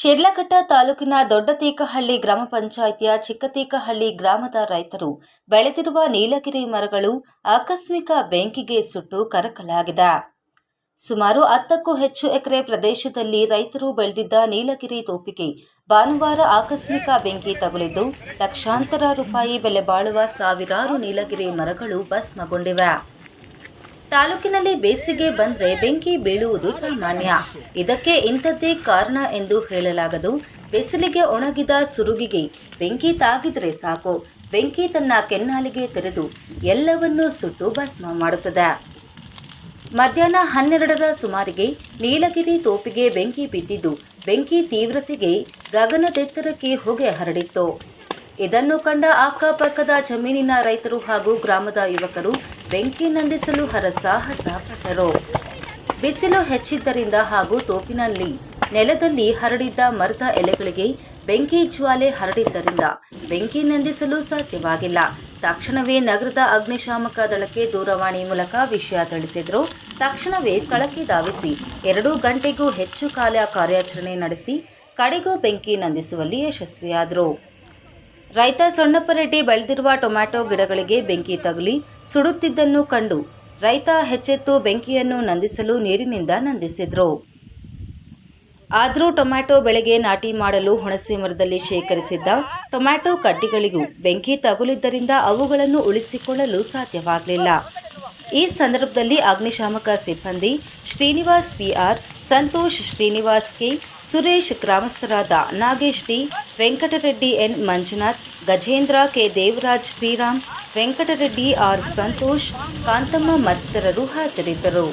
ಶಿಡ್ಲಘಟ್ಟ ತಾಲೂಕಿನ ದೊಡ್ಡತೀಕಹಳ್ಳಿ ಗ್ರಾಮ ಪಂಚಾಯಿತಿಯ ಚಿಕ್ಕತೀಕಹಳ್ಳಿ ಗ್ರಾಮದ ರೈತರು ಬೆಳೆದಿರುವ ನೀಲಗಿರಿ ಮರಗಳು ಆಕಸ್ಮಿಕ ಬೆಂಕಿಗೆ ಸುಟ್ಟು ಕರಕಲಾಗಿದೆ. ಸುಮಾರು ಹತ್ತಕ್ಕೂ ಹೆಚ್ಚು ಎಕರೆ ಪ್ರದೇಶದಲ್ಲಿ ರೈತರು ಬೆಳೆದಿದ್ದ ನೀಲಗಿರಿ ತೋಪಿಗೆ ಭಾನುವಾರ ಆಕಸ್ಮಿಕ ಬೆಂಕಿ ತಗುಲಿದ್ದು, ಲಕ್ಷಾಂತರ ರೂಪಾಯಿ ಬೆಲೆ ಬಾಳುವ ಸಾವಿರಾರು ನೀಲಗಿರಿ ಮರಗಳು ಭಸ್ಮಗೊಂಡಿವೆ. ತಾಲೂಕಿನಲ್ಲಿ ಬೇಸಿಗೆ ಬಂದ್ರೆ ಬೆಂಕಿ ಬೀಳುವುದು ಸಾಮಾನ್ಯ. ಇದಕ್ಕೆ ಇಂಥದ್ದೇ ಕಾರಣ ಎಂದು ಹೇಳಲಾಗದು. ಬಿಸಿಲಿಗೆ ಒಣಗಿದ ಸುರುಗಿಗೆ ಬೆಂಕಿ ತಾಗಿದರೆ ಸಾಕು. ಬೆಂಕಿ ತನ್ನ ಕೆನ್ನಾಲಿಗೆ ತೆರೆದು ಎಲ್ಲವನ್ನೂ ಸುಟ್ಟು ಭಸ್ಮ ಮಾಡುತ್ತದೆ. ಮಧ್ಯಾಹ್ನ ಹನ್ನೆರಡರ ಸುಮಾರಿಗೆ ನೀಲಗಿರಿ ತೋಪಿಗೆ ಬೆಂಕಿ ಬಿದ್ದಿದ್ದು, ಬೆಂಕಿ ತೀವ್ರತೆಗೆ ಗಗನದೆತ್ತರಕ್ಕೆ ಹೊಗೆ ಹರಡಿತ್ತು. ಇದನ್ನು ಕಂಡ ಅಕ್ಕಪಕ್ಕದ ಜಮೀನಿನ ರೈತರು ಹಾಗೂ ಗ್ರಾಮದ ಯುವಕರು ಬೆಂಕಿ ನಂದಿಸಲು ಹರಸಾಹಸ ಪಟ್ಟರು. ಬಿಸಿಲು ಹೆಚ್ಚಿದ್ದರಿಂದ ಹಾಗೂ ತೋಪಿನಲ್ಲಿ ನೆಲದಲ್ಲಿ ಹರಡಿದ್ದ ಮರದ ಎಲೆಗಳಿಗೆ ಬೆಂಕಿ ಜ್ವಾಲೆ ಹರಡಿದ್ದರಿಂದ ಬೆಂಕಿ ನಂದಿಸಲು ಸಾಧ್ಯವಾಗಿಲ್ಲ. ತಕ್ಷಣವೇ ನಗರದ ಅಗ್ನಿಶಾಮಕ ದಳಕ್ಕೆ ದೂರವಾಣಿ ಮೂಲಕ ವಿಷಯ ತಿಳಿಸಿದರು. ತಕ್ಷಣವೇ ಸ್ಥಳಕ್ಕೆ ಧಾವಿಸಿ ಎರಡು ಗಂಟೆಗೂ ಹೆಚ್ಚು ಕಾಲ ಕಾರ್ಯಾಚರಣೆ ನಡೆಸಿ ಕಡೆಗೂ ಬೆಂಕಿ ನಂದಿಸುವಲ್ಲಿ ಯಶಸ್ವಿಯಾದರು. ರೈತ ಸೊಣ್ಣಪ್ಪರೆಡ್ಡಿ ಬೆಳೆದಿರುವ ಟೊಮ್ಯಾಟೊ ಗಿಡಗಳಿಗೆ ಬೆಂಕಿ ತಗುಲಿ, ಸುಡುತ್ತಿದ್ದನ್ನು ಕಂಡು ರೈತ ಹೆಚ್ಚೆತ್ತು ಬೆಂಕಿಯನ್ನು ನಂದಿಸಲು ನೀರಿನಿಂದ ನಂದಿಸಿದರು. ಆದರೂ ಟೊಮ್ಯಾಟೊ ಬೆಳೆಗೆ ನಾಟಿ ಮಾಡಲು ಹುಣಸೆ ಮರದಲ್ಲಿ ಶೇಖರಿಸಿದ್ದ ಟೊಮ್ಯಾಟೊ ಕಡ್ಡಿಗಳಿಗೂ ಬೆಂಕಿ ತಗುಲಿದ್ದರಿಂದ ಅವುಗಳನ್ನು ಉಳಿಸಿಕೊಳ್ಳಲು ಸಾಧ್ಯವಾಗಲಿಲ್ಲ. ಈ ಸಂದರ್ಭದಲ್ಲಿ ಅಗ್ನಿಶಾಮಕ ಸಿಬ್ಬಂದಿ Srinivas PR, Santosh Srinivas K, Suresh ಗ್ರಾಮಸ್ಥರಾದ Nagesh D, Venkatareddy N Manjunath, Gajendra K Devaraj Sriram, Venkatareddy R Santosh, Kanthamma ಮತ್ತಿತರರು ಹಾಜರಿದ್ದರು.